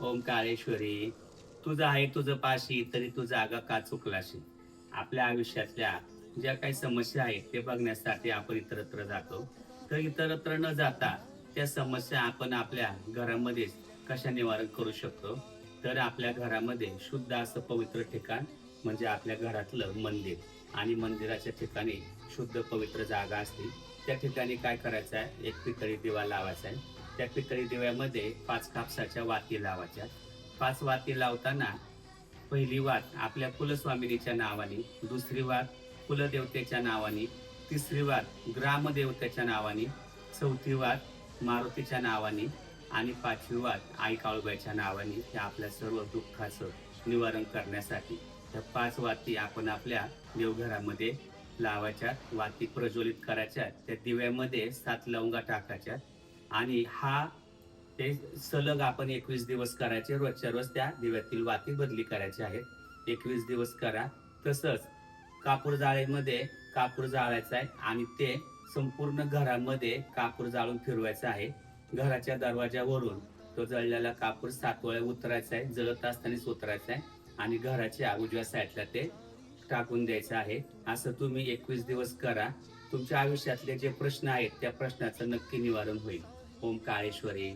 ओम काळेश्वरी तुझं आहे तुझं पाशी तरी तू जागा का चुकलाशी? आपल्या आयुष्यातल्या ज्या काही समस्या आहेत ते बघण्यासाठी आपण इतरत्र जातो. तर इतरत्र न जाता त्या समस्या आपण आपल्या घरामध्येच कशा निवारण करू शकतो? तर आपल्या घरामध्ये शुद्ध असं पवित्र ठिकाण म्हणजे आपल्या घरातलं मंदिर. आणि मंदिराच्या ठिकाणी शुद्ध पवित्र जागा असते. त्या ठिकाणी काय करायचं आहे? एक पितळी दिवा लावायचा आहे. त्या पितळी दिव्यामध्ये पाच कापसाच्या वाती लावायच्या. पाच वाती लावताना पहिली वात आपल्या कुलस्वामिनीच्या नावाने दुसरी वात कुलदेवतेच्या नावाने तिसरी वात ग्रामदेवतेच्या नावाने चौथी वात मारुतीच्या नावाने आणि पाचवी वात आई काळूबाईच्या नावाने त्या आपल्या सर्व दुःखाचं निवारण करण्यासाठी त्या पाच वाती आपण आपल्या देवघरामध्ये लावायच्या वाती प्रज्वलित करायच्या त्या दिव्यामध्ये सात लवंगा टाकायच्या आणि हा ते सलग आपण एकवीस दिवस करायचे रोजच्या रोज त्या दिव्यातील वाती बदली करायची आहेत. एकवीस दिवस करा. तसंच कापूर जाळीमध्ये कापूर जाळायचा आहे आणि ते संपूर्ण घरामध्ये कापूर जाळून फिरवायचं आहे. घराच्या दरवाजावरून तो जळलेला कापूर सात वेळा उतरायचा आहे जळत असतानाच उतरायचा आहे आणि घराच्या उजव्या साईडला ते टाकून द्यायचं आहे. असं तुम्ही एकवीस दिवस करा. तुमच्या आयुष्यातले जे प्रश्न आहेत त्या प्रश्नाचं नक्की निवारण होईल. ओम काळेश्वरी